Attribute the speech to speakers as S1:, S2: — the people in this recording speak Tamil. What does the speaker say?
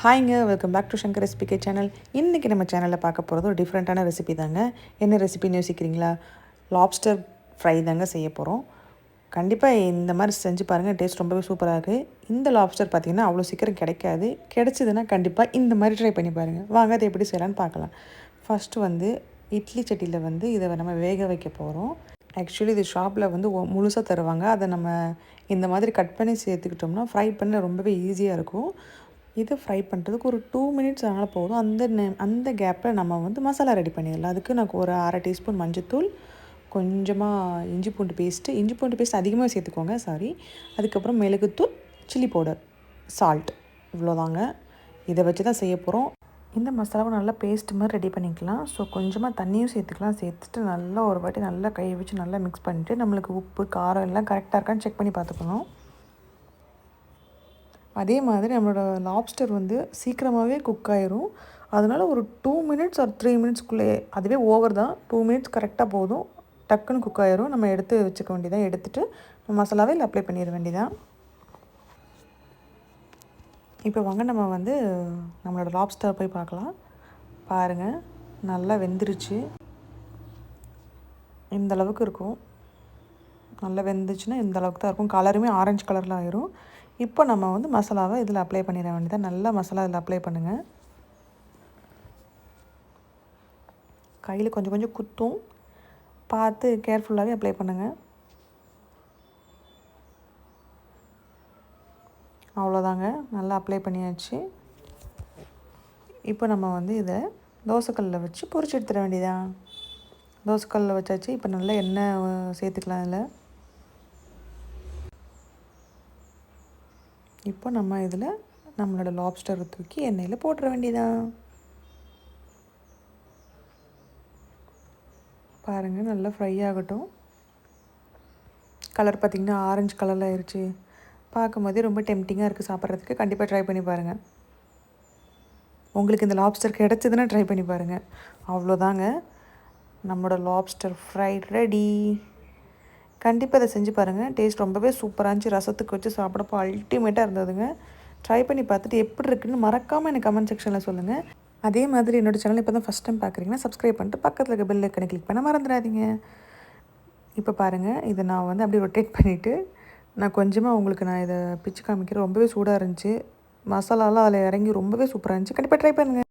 S1: ஹாய்ங்க வெல்கம் பேக் டு சங்கர் ரெசிபிகே சேனல். இன்றைக்கி நம்ம சேனலில் பார்க்க போகிறது ஒரு டிஃப்ரெண்ட்டான ரெசிபி தாங்க. என்ன ரெசிபின்னு யோசிக்கிறீங்களா? லாப்ஸ்டர் ஃப்ரை தாங்க செய்ய போகிறோம் கண்டிப்பாக இந்த மாதிரி செஞ்சு பாருங்கள் டேஸ்ட் ரொம்பவே சூப்பராக இருக்குது இந்த லாப்ஸ்டர் பார்த்திங்கன்னா அவ்வளோ சீக்கிரம் கிடைக்காது. கிடச்சிதுன்னா கண்டிப்பாக இந்த மாதிரி ட்ரை பண்ணி பாருங்கள் வாங்க அதை எப்படி செய்யலான்னு பார்க்கலாம். ஃபஸ்ட்டு வந்து இட்லி சட்டியில் வந்து இதை நம்ம வேக வைக்க போகிறோம் ஆக்சுவலி இது ஷாப்பில் வந்து முழுசாக தருவாங்க. அதை நம்ம இந்த மாதிரி கட் பண்ணி சேர்த்துக்கிட்டோம்னா ஃப்ரை பண்ண ரொம்பவே ஈஸியாக இருக்கும். இதை ஃப்ரை பண்ணுறதுக்கு ஒரு டூ மினிட்ஸ் ஆனால் போதும். அந்த நே அந்த கேப்பில் நம்ம வந்து மசாலா ரெடி பண்ணிடலாம். அதுக்கு நான் ஒரு அரை டீஸ்பூன் மஞ்சத்தூள் கொஞ்சமாக இஞ்சி பூண்டு பேஸ்ட்டு இஞ்சி பூண்டு பேஸ்ட் அதிகமாக சேர்த்துக்கோங்க சாரி அதுக்கப்புறம் மிளகுத்தூள் சில்லி பவுடர் சால்ட் இவ்வளோதாங்க இதை வச்சு தான் செய்ய போகிறோம் இந்த மசாலாவை நல்லா பேஸ்ட் மாதிரி ரெடி பண்ணிக்கலாம். ஸோ கொஞ்சமாக தண்ணியும் சேர்த்துக்கலாம். சேர்த்துட்டு நல்லா ஒரு வாட்டி நல்லா கையை வச்சு நல்லா மிக்ஸ் பண்ணிவிட்டு நம்மளுக்கு உப்பு காரம் எல்லாம் கரெக்டாக இருக்கான்னு செக் பண்ணி பார்த்துக்கணும். அதே மாதிரி நம்மளோட லாப்ஸ்டர் வந்து சீக்கிரமாகவே குக் ஆயிரும். அதனால் ஒரு டூ மினிட்ஸ் ஒரு த்ரீ மினிட்ஸ்க்குள்ளே அதுவே ஓவர் தான். டூ மினிட்ஸ் கரெக்டாக போதும். டக்குன்னு குக் ஆயிரும். நம்ம எடுத்து வச்சுக்க வேண்டியதான் எடுத்துகிட்டு மசாலாவே இல்லை அப்ளை பண்ணிட வேண்டியதான் இப்போ வாங்க நம்ம வந்து நம்மளோட லாப்ஸ்டர் போய் பார்க்கலாம். பாருங்கள் நல்லா வெந்துருச்சு. இந்த அளவுக்கு இருக்கும். நல்லா வெந்துச்சுன்னா இந்த அளவுக்கு தான் இருக்கும். கலருமே ஆரஞ்சு கலரில் ஆயிரும். இப்போ நம்ம வந்து மசாலாவை இதில் அப்ளை பண்ணிட வேண்டியதான் நல்லா மசாலா இதில் அப்ளை பண்ணுங்கள் கையில் கொஞ்சம் கொஞ்சம் குத்தும். பார்த்து கேர்ஃபுல்லாகவே அப்ளை பண்ணுங்கள் அவ்வளோதாங்க. நல்லா அப்ளை பண்ணியாச்சு. இப்போ நம்ம வந்து இதை தோசைக்கல்லில் வச்சு பொறிச்சு எடுத்துட வேண்டியதான் தோசைக்கல்லில் வச்சாச்சு. இப்போ நல்லா எண்ணெய் சேர்த்துக்கலாம் அதில் இப்போ நம்ம இதில் நம்மளோட லாப்ஸ்டரை தூக்கி எண்ணெயில் போட்டுற வேண்டியதான் பாருங்கள் நல்லா ஃப்ரை ஆகட்டும். கலர் பார்த்திங்கன்னா ஆரஞ்சு கலரில் ஆயிடுச்சு பார்க்கும்போதே ரொம்ப டெம்டிங்காக இருக்குது சாப்பிட்றதுக்கு கண்டிப்பாக ட்ரை பண்ணி பாருங்கள் உங்களுக்கு இந்த லாப்ஸ்டர் கிடச்சிதுன்னா ட்ரை பண்ணி பாருங்கள் அவ்வளோதாங்க நம்மளோட லாப்ஸ்டர் ஃப்ரை ரெடி கண்டிப்பாக இதை செஞ்சு பாருங்கள் டேஸ்ட் ரொம்பவே சூப்பராக இருந்துச்சு. ரசத்துக்கு வச்சு சாப்பிடப்போ அல்டிமேட்டாக இருந்ததுங்க. ட்ரை பண்ணி பார்த்துட்டு எப்படி இருக்குன்னு மறக்காமல் எனக்கு கமெண்ட் செக்ஷனில் சொல்லுங்கள் அதே மாதிரி என்னோடய சேனல் இப்போ தான் ஃபஸ்ட் டைம் பார்க்குறீங்கன்னா சப்ஸ்கிரைப் பண்ணிட்டு பக்கத்தில் இருக்க பெல் ஐக்கனை கிளிக் பண்ண மறந்துடாதீங்க. இப்போ பாருங்கள் இதை நான் வந்து அப்படியே ரொட்டேட் பண்ணிவிட்டு நான் கொஞ்சமாக உங்களுக்கு நான் இதை பிச்சு காமிக்கிறேன். ரொம்பவே சூடாக இருந்துச்சு. மசாலாலாம் அதில் இறங்கி ரொம்பவே சூப்பராக இருந்துச்சு. கண்டிப்பாக ட்ரை பண்ணுங்கள்